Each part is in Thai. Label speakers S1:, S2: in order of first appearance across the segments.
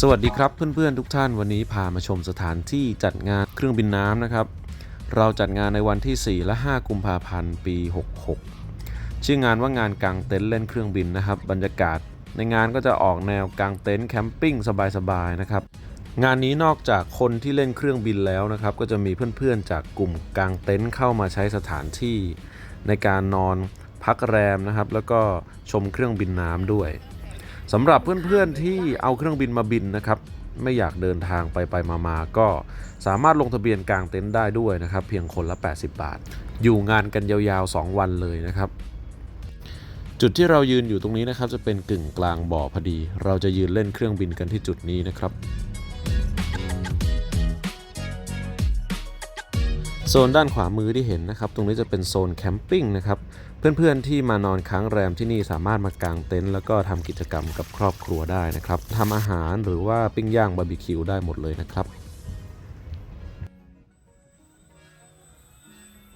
S1: สวัสดีครับเพื่อนๆทุกท่านวันนี้พามาชมสถานที่จัดงานเครื่องบินน้ำนะครับ เราจัดงานในวันที่ 4 และ 5 กุมภาพันธ์ปี 66 ชื่องานว่างานกางเต็นท์เล่นเครื่องบินนะครับ บรรยากาศในงานก็จะออกแนวกางเต็นท์แคมปิ้งสบายๆนะครับงานนี้นอกจากคนที่เล่นเครื่องบินแล้วนะครับ ก็จะมีเพื่อนๆจากกลุ่มกางเต็นท์เข้ามาใช้สถานที่ ในการนอนพักแรมนะครับ แล้วก็ชมเครื่องบินน้ำด้วย สำหรับเพื่อนๆที่เอาเครื่องบินมาบินนะครับ ไม่อยากเดินทางไปไปมามาๆก็สามารถลงทะเบียนกลางเต็นท์ได้ด้วยนะครับ เพียงคนละ 80 บาท อยู่งานกันยาวๆ 2 วันเลยนะครับ จุดที่เรายืนอยู่ตรงนี้นะครับ จะเป็นกึ่งกลางบ่อพอดี เราจะยืนเล่นเครื่องบินกันที่จุดนี้นะครับ โซนด้านขวามือที่เห็นนะครับ ตรงนี้จะเป็นโซนแคมปิ้งนะครับ เพื่อนๆที่มานอนค้างแรมที่นี่สามารถมากางเต็นท์แล้วก็ทำกิจกรรมกับครอบครัวได้นะครับทำอาหารหรือว่าปิ้งย่างบาร์บีคิวได้หมดเลยนะครับ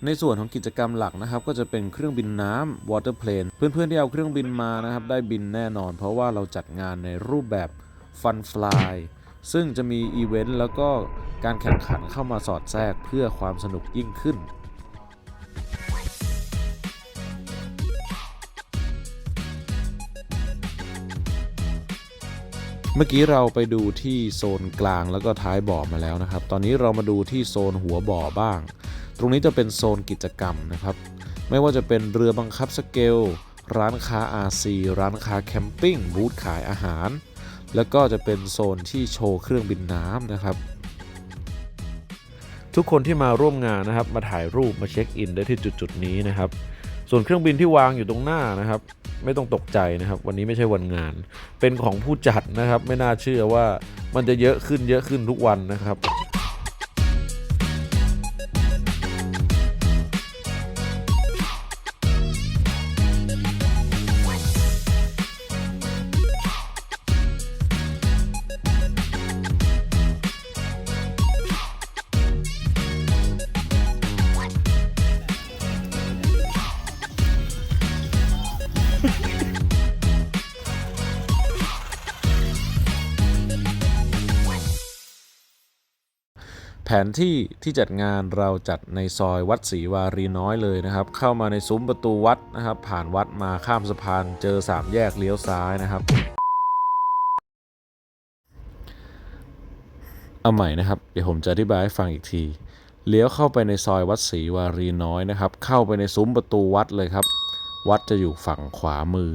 S1: ในส่วนของกิจกรรมหลักนะครับก็จะเป็นเครื่องบินน้ำ water plane เพื่อนๆที่เอาเครื่องบินมานะครับได้บินแน่นอน เพราะว่าเราจัดงานในรูปแบบ Fun Fly ซึ่งจะมีอีเวนต์แล้วก็การแข่งขันเข้ามาสอดแทรกเพื่อความสนุกยิ่งขึ้นเมื่อกี้เราไปดูที่โซนกลางแล้วก็ท้ายบ่อมาแล้วนะครับ ตอนนี้เรามาดูที่โซนหัวบ่อบ้าง ตรงนี้จะเป็นโซนกิจกรรมนะครับ ไม่ว่าจะเป็นเรือบังคับสเกล ร้านค้า RC ร้านค้าแคมปิ้ง บูธขายอาหาร แล้วก็จะเป็นโซนที่โชว์เครื่องบินน้ำนะครับ ทุกคนที่มาร่วมงานนะครับ มาถ่ายรูปมาเช็คอินได้ที่จุดๆนี้นะครับ ส่วนเครื่องบินที่วางอยู่ตรงหน้านะครับ ไม่ต้องตกใจนะครับ วันนี้ไม่ใช่วันงาน เป็นของผู้จัดนะครับ ไม่น่าเชื่อว่ามันจะเยอะขึ้นเยอะขึ้นทุกวันนะครับ แผนที่ที่จัดงานเราจัดในซอยวัดศรีวารีน้อยเลยนะครับ เข้ามาในซุ้มประตูวัดนะครับ ผ่านวัดมาข้ามสะพานเจอสามแยกเลี้ยวซ้ายนะครับ เอาใหม่นะครับ เดี๋ยวผมจะอธิบายให้ฟังอีกทีเลี้ยวเข้าไปในซอยวัดศรีวารีน้อยนะครับ เข้าไปในซุ้มประตูวัดเลยครับ วัดจะอยู่ฝั่งขวามือ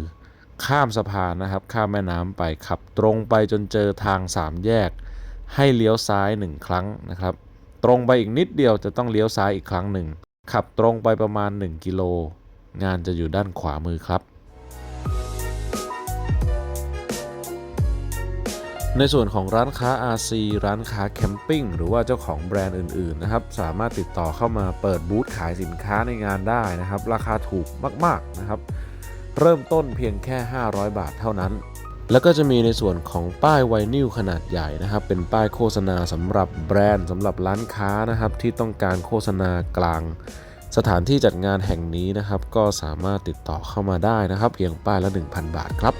S1: ข้ามสะพานนะครับ ข้ามแม่น้ำไปขับตรงไปจนเจอทางสามแยก ให้เลี้ยวซ้ายหนึ่งครั้งนะครับ ตรงไปอีกนิดเดียวจะต้องเลี้ยวซ้ายอีกครั้งหนึ่ง ขับตรงไปประมาณ 1 กิโล งานจะอยู่ด้านขวามือครับ ในส่วนของร้านค้า RC ร้านค้าแคมปิ้งหรือว่าเจ้าของแบรนด์อื่น ๆ นะครับ สามารถติดต่อเข้ามาเปิดบูธขายสินค้าในงานได้นะครับ ราคาถูกมาก ๆ นะครับ เริ่มต้นเพียงแค่ 500 บาทเท่านั้น แล้วก็จะมีในส่วนของป้ายไวนิลขนาดใหญ่นะครับ เป็นป้ายโฆษณาสำหรับแบรนด์สำหรับร้านค้านะครับ ที่ต้องการโฆษณากลาง สถานที่จัดงานแห่งนี้นะครับ ก็สามารถติดต่อเข้ามาได้นะครับ เพียงป้ายละ 1,000 บาทครับ